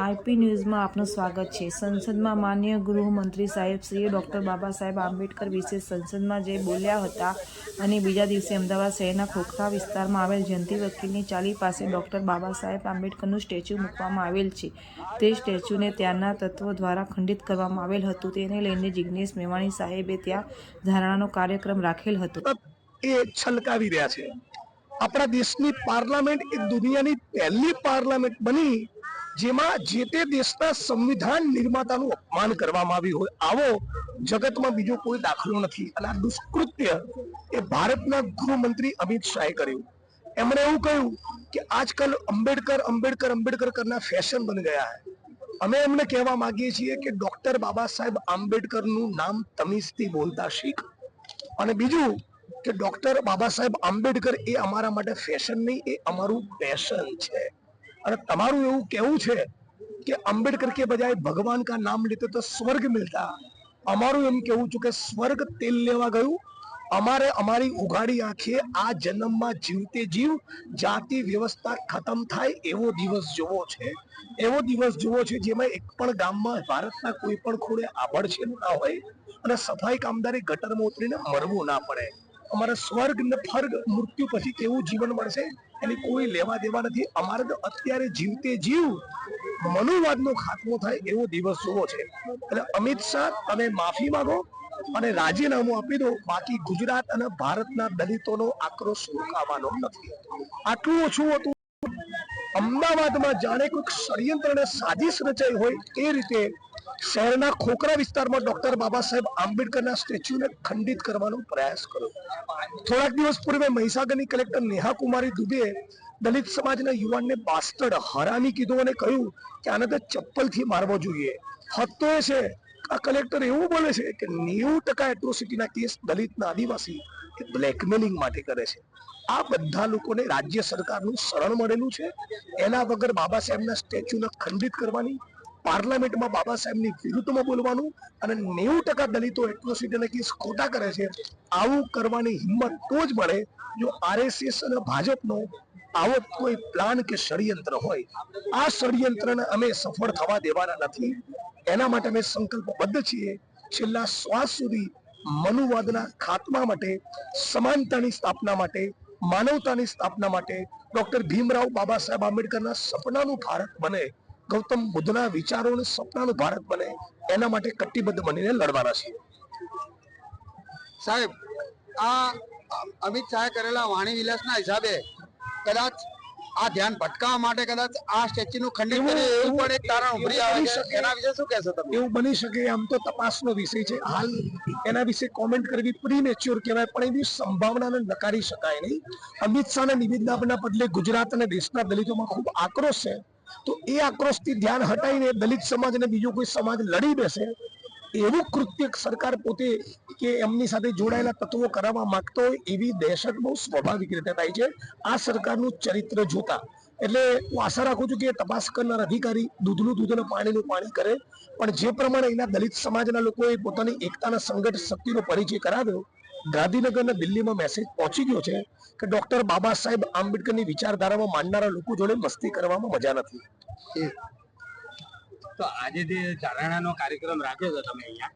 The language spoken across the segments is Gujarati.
આઈપી ન્યૂઝમાં આપનું સ્વાગત છે. સંસદમાં માન્ય ગૃહમંત્રી સાહેબ શ્રીએ ડૉક્ટર બાબા સાહેબ આંબેડકર વિશે સંસદમાં જે બોલ્યા હતા અને બીજા દિવસે અમદાવાદ શહેરના ખોખરા વિસ્તારમાં આવેલ જયંતિ વકીલની ચાલી પાસે ડૉક્ટર બાબા સાહેબ આંબેડકરનું સ્ટેચ્યુ મૂકવામાં આવેલ છે. તે સ્ટેચ્યુને ત્યાંના તત્વો દ્વારા ખંડિત કરવામાં આવેલ હતું. તેને લઈને જિજ્ઞેશ મેવાણી સાહેબે ત્યાં ધારણાનો કાર્યક્રમ રાખેલ હતો. એ છલકાવી રહ્યા છે. આપણા દેશની પાર્લામેન્ટ એ દુનિયાની પહેલી પાર્લામેન્ટ બની જેમાં જે તે દેશના સંવિધાન નિર્માતાનું અપમાન કરવામાં આવ્યું હોય, આવો જગતમાં બીજો કોઈ દાખલો નથી. અને આ દુષ્કૃત્ય એ ભારતના ગૃહમંત્રી અમિત શાહે કર્યું. એમણે એવું કહ્યું કે આજકાલ અંબેડકર અંબેડકર અંબેડકર કરના ફેશન બન ગયા હૈ અમે એમને કહેવા માંગીએ છીએ કે ડોક્ટર બાબા સાહેબ આંબેડકરનું નામ તમીઝથી બોલતા શીખ. અને બીજું કે ડોક્ટર બાબા સાહેબ આંબેડકર એ અમારા માટે ફેશન નહીં, એ અમારું પેશન છે. અને તમારું એવું કેવું છે કે આંબેડકર કે બજાય ભગવાન કા નામ લેતે તો સ્વર્ગ મિલતા. અમારું એમ કેવું છું કે સ્વર્ગ તેલ લેવા ગયું. અમારે અમારી ઉઘાડી આંખે આ જન્મમાં જીવતે જીવ, જાતિ વ્યવસ્થા ખતમ થાય એવો દિવસ જોવો છે. એવો દિવસ જોવો છે જેમાં એક પણ ગામમાં ભારતના કોઈ પણ ખૂણે આભડછેદ ના હોય અને સફાઈ કામદારી ગટરમાં ઉતરીને મરવું ના પડે. અમારે સ્વર્ગ ને ફર્ગ મૃત્યુ પછી કેવું જીવન મળશે એની કોઈ લેવા દેવા નથી. અમારે તો અત્યારે જીવતે જીવ મનુવાદનો ખાત્મો થાય એવો દિવસ જોવો છે. એટલે અમિત શાહ, તમે માફી માંગો અને રાજીનામું આપી દો. બાકી ગુજરાત અને ભારતના દલિતોનો આક્રોશ રોકાવાનો નથી. આટલું ઓછું હતું. અમદાવાદમાં જાણે કોઈક ષડયંત્ર સાજિશ રચાઈ હોય એ રીતે શહેરના ખોખરા વિસ્તારમાં ડોક્ટર બાબા સાહેબ આંબેડકરના સ્ટેચ્યુને ખંડિત કરવાનો પ્રયાસ કર્યો. થોડાક દિવસ પૂર્વે મહીસાગરની કલેક્ટર નેહા કુમારી દુબેએ દલિત સમાજના યુવાનને બાસ્ટર્ડ હરામી કીધું અને કહ્યું કે આને તો ચપ્પલથી મારવો જોઈએ. હતો એ છે. આ કલેક્ટર એવું બોલે છે કે નેવું ટકા એટ્રોસિટીના કેસ દલિતના આદિવાસી એ બ્લેકમેલિંગ માટે કરે છે. આ બધા લોકોને રાજ્ય સરકારનું શરણ મળેલું છે. એના વગર બાબા સાહેબના સ્ટેચ્યુને ખંડિત કરવાની પાર્લામેન્ટમાં બાબા સાહેબની વિરુદ્ધમાં બોલવાનું અને નેવું ટકા દલિતો એટ્રોસિટીના કેસ ખોટા કરે છે, આવું કરવાની હિંમત તો જ મળે જો આરએસએસ અને ભાજપનો આવો કોઈ પ્લાન કે ષડયંત્ર હોય. આ ષડયંત્રને અમે સફળ થવા દેવાના નથી. એના માટે અમે સંકલ્પબદ્ધ છીએ. છેલ્લા શ્વાસ સુધી મનુવાદના ખાત્મા માટે, સમાનતાની સ્થાપના માટે, માનવતાની સ્થાપના માટે ડોક્ટર ભીમરાવ બાબા સાહેબ આંબેડકરના સપનાનું ભારત બને. ગૌતમ બુદ્ધના વિચારો અને સપનાનું ભારત બને એના માટે કટિબદ્ધ બનીને લડવાના છીએ. સાહેબ આ અમિત શાહે કરેલા વાણી વિલાસના હિસાબે કદાચ આ ધ્યાન ભટકાવવા માટે કદાચ આ સ્ટેચ્યુનું ખંડિત એવું- એવું પણ એક તારણ ઉભરી આવે છે. શકે. એના વિશે શું કહેશો તમે? એવું બની શકે. આમ તો તપાસનો વિષય છે. હાલ એના વિશે કોમેન્ટ કરવી પ્રીમેચ્યોર કહેવાય પણ એવી સંભાવનાને નકારી શકાય નહીં. અમિત શાહના નિવેદન આપવાના બદલે ગુજરાત અને દેશના દલિતોમાં ખૂબ આક્રોશ છે. તો એ આક્રોશથી ધ્યાન હટાવીને દલિત સમાજ અને બીજો કોઈ સમાજ લડી બેસે, એવું કૃત્ય સરકાર પોતે કે એમની સાથે જોડાયેલા તત્વો કરાવવા માંગતો હોય એવી દહેશત બહુ સ્વાભાવિક રીતે થાય છે. આ સરકારનું ચરિત્ર જોતા. એટલે હું આશા રાખું છું કે તપાસ કરનાર અધિકારી દૂધનું દૂધ અને પાણીનું પાણી કરે. પણ જે પ્રમાણે એના દલિત સમાજના લોકોએ પોતાની એકતાના સંગઠ શક્તિનો પરિચય કરાવ્યો ગાંધીનગર અને દિલ્હીમાં મેસેજ પહોંચી ગયો છે કે ડોક્ટર બાબા સાહેબ આંબેડકરની વિચારધારામાં માનનારા લોકો જોડે મસ્તી કરવામાં મજા નથી. તો આજે જે ચારણાનો કાર્યક્રમ રાખ્યો છે તમે અહીંયા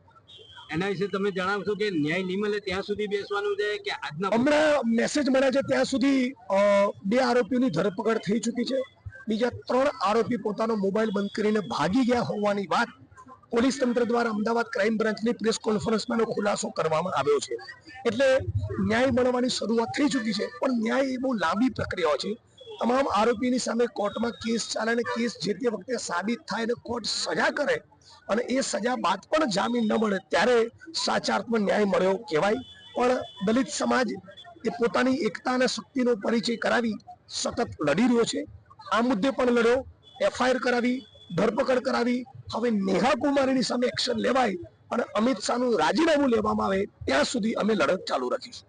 એના વિશે તમે જણાવશો કે ન્યાય નહીં મળે ત્યાં સુધી બેસવાનું છે કે આજના હમણાં મેસેજ મળ્યા છે ત્યાં સુધી બે આરોપીઓની ધરપકડ થઈ ચૂકી છે. બીજા ત્રણ આરોપી પોતાનો મોબાઈલ બંધ કરીને ભાગી ગયા હોવાની વાત પોલીસ તંત્ર દ્વારા અમદાવાદ ક્રાઇમ બ્રાન્ચની પ્રેસ કોન્ફરન્સમાં ખુલાસો કરવામાં આવ્યો છે. એટલે ન્યાય મળવાની શરૂઆત થઈ ચૂકી છે, પણ ન્યાય એ બહુ લાંબી પ્રક્રિયા છે. તમામ આરોપીની સામે કોર્ટમાં કેસ ચાલે અને કેસ જે તે વખતે સાબિત થાય અને કોર્ટ સજા કરે અને એ સજા બાદ પણ જામીન ન મળે ત્યારે સાચા અર્થમાં ન્યાય મળ્યો કહેવાય. પણ દલિત સમાજ એ પોતાની એકતા અને શક્તિનો પરિચય કરાવી સતત લડી રહ્યો છે. આ મુદ્દે પણ લડ્યો, એફઆઈઆર કરાવી, ધરપકડ કરાવી હવે નેહા કુમારીની સામે એક્શન લેવાય અને અમિત શાહનું રાજીનામું લેવામાં આવે, ત્યાં સુધી અમે લડત ચાલુ રાખીશું